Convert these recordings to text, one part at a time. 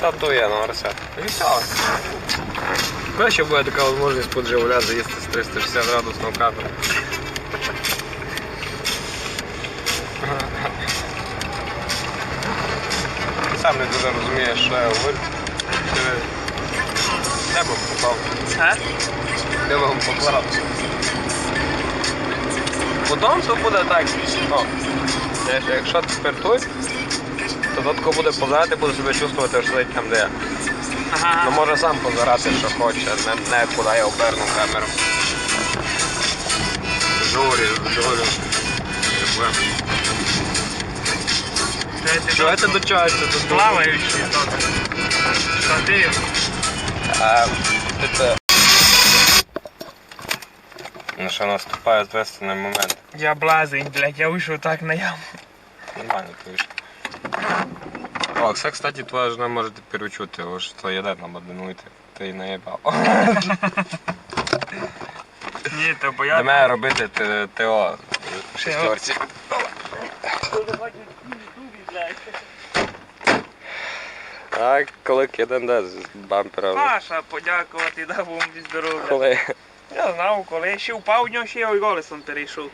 Та то є, ну все. Коли ще буде така можливість під Жигуля заїсти з 360 градусного кадру. Сам не дуже розумієш, що я говорю. Де б попав? А? Де б поклав? Потім то буде так. О, якщо тепер тут, то додатково буде позирати, буде себе чувствувати, що сидить там, де я. Ну може сам позирати, що хоче, не, не куди я оберну камеру. Журі, журю. Що це до чого це тут? Плаваючий. Штатив. А, це... Ну що, наступає ответственний момент. Я блазень, блядь, я вийшов так на яму. Нормально пишешь. О, це, кстати, твоя жена може тепер учути, о, що їде нам одинуйте. Ти наїбав. Ні, то бо Для я... мене робити Т- ТО в шестерці. Так, коли один де з бампера. Паша, подякувати, дав вам здоров'я. Коли. Я знав, коли я ще впав в нього, ще я й голесом перейшов.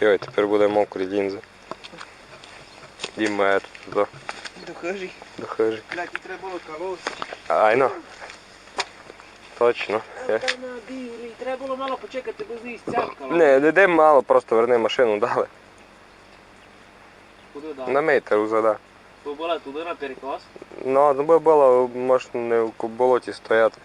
Йой, тепер буде мокрі лінзи. Діма, я тут до, Дохожий. Блядь, і треба було колоси. Айно. Точно. Я- Та на білі. треба було мало почекати, бо з цяпкало. Не, не де мало, просто верни машину дали. Куди далі? На метр уже, да. Бо була туди на перекос. Ну, ну би було, може, не в болоті стояти.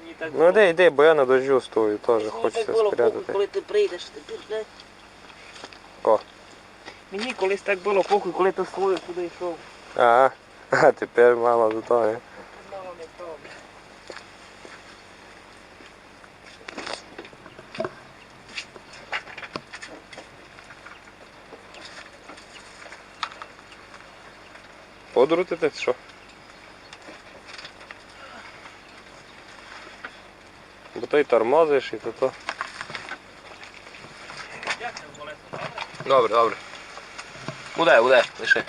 Мені так Ну йди, йди, бо я на дождю стою, теж Мені хочеться так було похуй, спрятати. коли ти прийдеш, ти блядь. О. Мені колись так було похуй, коли ти свою сюди йшов. Ага, а тепер мало до того. не? Мало не то, блядь. Подрутити що? Бо й тормозиш і то то. Добре? Добре. Буде, буде, лише.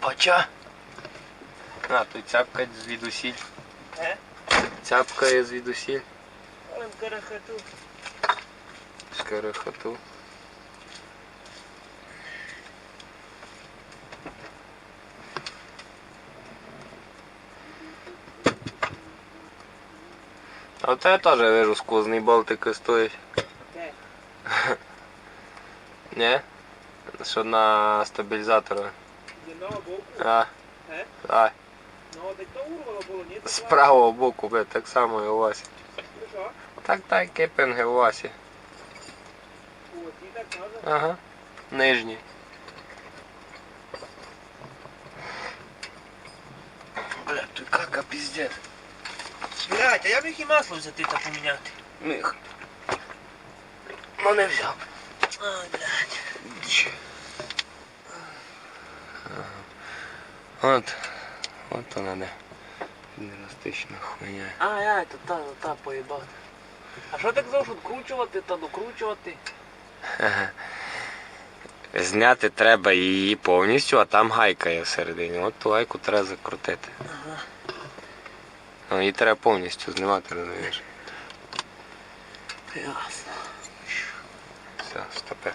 Поча. А, тут цяпка звідусіль. Е? Цяпка є звідусіль. Але в А я теж вижу сквозний болтик стоїть. Де? Ні? Що на стабілізатора. З одного боку. А, Е? а, Ну, де то урвало було, ні? з правого боку, бля, так само і у Васі. Ну що? Так, так, кепінги у Васі. От, і так. Ага. Нижній. Бля, тут кака пиздец. Блядь, а я міг і масло взяти та поміняти. Міх. Ну не взяв. Ай, блядь. От. От вона де. Ненастична хуйня. А, я, то та, то та поїбати. А що так завжди відкручувати та докручувати? Зняти треба її повністю, а там гайка є всередині. От ту гайку треба закрутити. Ну, її треба повністю знімати, розумієш. Ясно. Все, стопе.